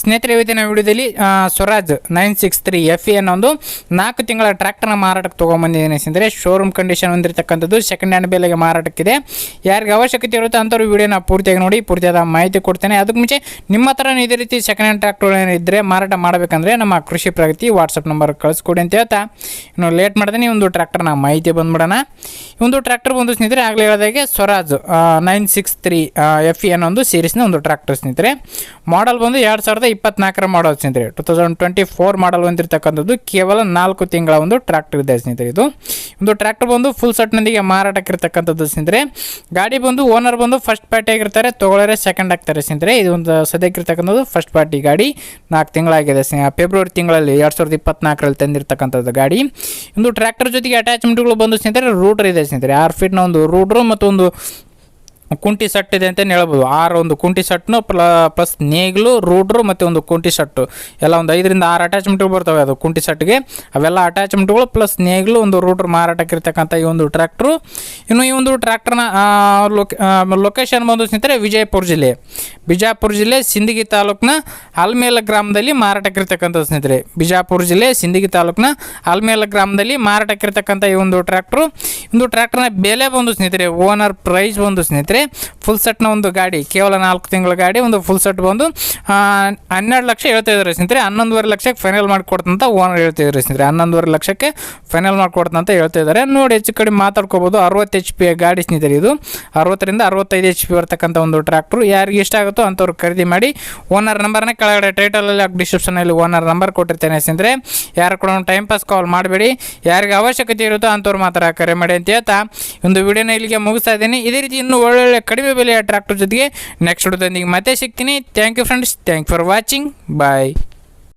ಸ್ನೇಹಿತರೆ, ಇವತ್ತಿನ ವಿಡಿಯೋದಲ್ಲಿ Swaraj nine six three F E ಅನ್ನೋ ಒಂದು ನಾಲ್ಕು ತಿಂಗಳ ಟ್ರ್ಯಾಕ್ಟರ್ನ ಮಾರಾಟಕ್ಕೆ ತೊಗೊಂಬಂದಿದ್ದೇನೆ ಸ್ನೇಹಿತರೆ. ಶೋರೂಮ್ ಕಂಡೀಷನ್ ಹೊಂದಿರತಕ್ಕಂಥದ್ದು ಸೆಕೆಂಡ್ ಹ್ಯಾಂಡ್ ಬೆಲೆಗೆ ಮಾರಾಟಕ್ಕಿದೆ. ಯಾರಿಗೆ ಅವಶ್ಯಕತೆ ಇರುತ್ತೋ ಅಂಥವ್ರು ವಿಡಿಯೋನ ಪೂರ್ತಿಯಾಗಿ ನೋಡಿ, ಪೂರ್ತಿಯಾದ ಮಾಹಿತಿ ಕೊಡ್ತೇನೆ. ಅದಕ್ಕೆ ಮುಂಚೆ ನಿಮ್ಮ ಹತ್ರ ಇದೇ ರೀತಿ ಸೆಕೆಂಡ್ ಹ್ಯಾಂಡ್ ಟ್ರ್ಯಾಕ್ಟರ್ ಇದ್ದರೆ ಮಾರಾಟ ಮಾಡಬೇಕಂದ್ರೆ ನಮ್ಮ ಕೃಷಿ ಪ್ರಗತಿ ವಾಟ್ಸಪ್ ನಂಬರ್ ಕಳಿಸ್ಕೊಡಿ ಅಂತ ಹೇಳ್ತಾ. ಇನ್ನು ಲೇಟ್ ಮಾಡ್ದೇನೆ ಒಂದು ಟ್ರ್ಯಾಕ್ಟರ್ನ ಮಾಹಿತಿ ಬಂದ್ಬಿಡೋಣ. ಒಂದು ಟ್ರ್ಯಾಕ್ಟರ್ ಬಂದು ಸ್ನೇಹಿತರೆ, ಆಗಲೇ ಹೇಳಿದಾಗೆ Swaraj nine six three F E ಅನ್ನೋ ಒಂದು ಸೀರೀಸ್ನ ಒಂದು ಟ್ರ್ಯಾಕ್ಟರ್ ಸ್ನೇಹಿತರೆ. ಮಾಡಲ್ ಬಂದು ಎರಡು ಸಾವಿರದ ಇಪ್ಪತ್ನಾಲ್ಕರ ಮಾಡಲ್ ಸ್ನೇಹಿತರೆ. Two thousand twenty four model ಹೊಂದಿರತಕ್ಕಂಥದ್ದು ಕೇವಲ ನಾಲ್ಕು ತಿಂಗಳ ಒಂದು ಟ್ರ್ಯಾಕ್ಟರ್ ಇದೆ ಸ್ನೇಹಿತರೆ ಇದು. ಒಂದು ಟ್ರ್ಯಾಕ್ಟರ್ ಬಂದು ಫುಲ್ ಸೆಟ್ನೊಂದಿಗೆ ಮಾರಾಟಕ್ಕಿರ್ತಕ್ಕಂಥದ್ದು ಸ್ನೇಹಿತರೆ. ಗಾಡಿ ಬಂದು ಓನರ್ ಬಂದು ಫಸ್ಟ್ ಪಾರ್ಟಿ ಆಗಿರ್ತಾರೆ ತೊಗೊಳರೆ ಸೆಕೆಂಡ್ ಆಗ್ತಾರೆ ಸ್ನೇಹಿತರೆ. ಇದು ಒಂದು ಸದ್ಯಕ್ಕಿರ್ತಕ್ಕಂಥದ್ದು ಫಸ್ಟ್ ಪಾರ್ಟಿ ಗಾಡಿ. ನಾಲ್ಕು ತಿಂಗಳಾಗಿದೆ ಫೆಬ್ರವರಿ ತಿಂಗಳಲ್ಲಿ ಎರಡು ಸಾವಿರದ ಇಪ್ಪತ್ನಾಲ್ಕರಲ್ಲಿ ತಂದಿರತಕ್ಕಂಥದ್ದು ಗಾಡಿ. ಒಂದು ಟ್ರ್ಯಾಕ್ಟರ್ ಜೊತೆಗೆ ಅಟ್ಯಾಚ್ಮೆಂಟ್ಗಳು ಬಂದು ಸ್ನೇಹಿತರೆ ರೂಟರ್ ಇದೆ ಸ್ನೇಹಿತರೆ. ಆರು ಫೀಟ್ನ ಒಂದು ರೂಡ್ರು ಮತ್ತು ಒಂದು ಕುಂಟಿ ಸಟ್ ಇದೆ ಅಂತಲೇ ಹೇಳ್ಬೋದು. ಆರು ಒಂದು ಕುಂಟಿ ಸಟ್ನು ಪ್ಲ, ಪ್ಲಸ್ ನೇಗಿಲು ರೂಡ್ರು ಮತ್ತು ಒಂದು ಕುಂಟಿ ಸಟ್ಟು ಎಲ್ಲ ಒಂದು ಐದರಿಂದ ಆರು ಅಟ್ಯಾಚ್ಮೆಂಟ್ಗಳು ಬರ್ತವೆ ಅದು ಕುಂಟಿ ಸಟ್ಗೆ ಅವೆಲ್ಲ ಅಟ್ಯಾಚ್ಮೆಂಟ್ಗಳು ಪ್ಲಸ್ ನೇಗ್ಲು, ಒಂದು ರೂಡ್ರು ಮಾರಾಟಕ್ಕೆ ಇರ್ತಕ್ಕಂಥ ಈ ಒಂದು ಟ್ರ್ಯಾಕ್ಟ್ರು ಇನ್ನು ಈ ಒಂದು ಟ್ರ್ಯಾಕ್ಟರ್ನ ಲೊಕೇಶನ್ ಬಂದು ಸ್ನೇಹಿತರೆ ವಿಜಯಪುರ ಜಿಲ್ಲೆ. ಬಿಜಾಪುರ ಜಿಲ್ಲೆ ಸಿಂದಗಿ ತಾಲೂಕಿನ ಆಲ್ಮೇಲ ಗ್ರಾಮದಲ್ಲಿ ಮಾರಾಟಕ್ಕಿರ್ತಕ್ಕಂಥ ಸ್ನೇಹಿತರೆ. ಬಿಜಾಪುರ ಜಿಲ್ಲೆ ಸಿಂದಗಿ ತಾಲೂಕಿನ ಆಲ್ಮೇಲ ಗ್ರಾಮದಲ್ಲಿ ಮಾರಾಟಕ್ಕಿರ್ತಕ್ಕಂಥ ಈ ಒಂದು ಟ್ರ್ಯಾಕ್ಟ್ರು ಒಂದು ಟ್ರ್ಯಾಕ್ಟರ್ನ ಬೆಲೆ ಬಂದು ಸ್ನೇಹಿತರೆ ಓನರ್ ಪ್ರೈಸ್ ಒಂದು ಸ್ನೇಹಿತರೆ ಫುಲ್ ಸೆಟ್ನ ಒಂದು ಗಾಡಿ, ಕೇವಲ ನಾಲ್ಕು ತಿಂಗಳ ಗಾಡಿ, ಒಂದು ಫುಲ್ ಸೆಟ್ ಬಂದು ಹನ್ನೆರಡು ಲಕ್ಷ ಹೇಳ್ತಾ ಇದ್ದಾರೆ ಸ್ನೇಹಿತರೆ. ಹನ್ನೊಂದುವರೆ ಲಕ್ಷಕ್ಕೆ ಫೈನಲ್ ಮಾಡಿಕೊಡ್ತಂತ ಓನರ್ ಹೇಳ್ತಿದ್ದಾರೆ ಸ್ನೇಹಿತರೆ. ಹನ್ನೊಂದುವರೆ ಲಕ್ಷಕ್ಕೆ ಫೈನಲ್ ಮಾಡಿಕೊಡ್ತಂತ ಹೇಳ್ತಾ ಇದ್ದಾರೆ ನೋಡಿ ಹೆಚ್ಚು ಕಡಿಮೆ ಮಾತಾಡ್ಕೋಬೋದು. ಅರವತ್ತು ಎಚ್ ಪಿ ಗಾಡಿ ಸ್ನೇಹಿತರೆ ಇದು. ಅರವತ್ತರಿಂದ ಅರವತ್ತೈದು ಎಚ್ ಪಿ ಬರ್ತಕ್ಕಂಥ ಒಂದು ಟ್ರ್ಯಾಕ್ಟ್ರು ಯಾರಿಗೆ ಇಷ್ಟ ಆಗುತ್ತೋ ಅಂಥವ್ರು ಖರೀದಿ ಮಾಡಿ ಓನರ್ ನಂಬರ್ನ ಕೆಳಗಡೆ ಟೈಟಲಲ್ಲಿ ಡಿಸ್ಕ್ರಿಪ್ಷನಲ್ಲಿ ಓನರ್ ನಂಬರ್ ಕೊಟ್ಟಿರ್ತೇನೆ ಸ್ನೇಹಿತರೆ. ಯಾರು ಕೂಡ ಟೈಮ್ ಪಾಸ್ ಕಾಲ್ ಮಾಡಬೇಡಿ. ಯಾರಿಗೆ ಅವಶ್ಯಕತೆ ಇರುತ್ತೋ ಅಂಥವ್ರು ಮಾತ್ರ ಕರೆ ಮಾಡಿ ಅಂತ ಹೇಳ್ತಾ. ಒಂದು ವಿಡಿಯೋನ ಇಲ್ಲಿಗೆ ಮುಗಿಸ್ತಾ ಇದ್ದೀನಿ. ಇದೇ ರೀತಿ ಇನ್ನೂ ಒಳ್ಳೊಳ್ಳೆ ಕಡಿಮೆ ಬೆಲೆಯ ಟ್ರ್ಯಾಕ್ಟರ್ ಜೊತೆಗೆ ನೆಕ್ಸ್ಟ್ ವಿಡಿಯೋದೊಂದಿಗೆ ಮತ್ತೆ ಸಿಗ್ತೀನಿ. Thank you friends thank for watching bye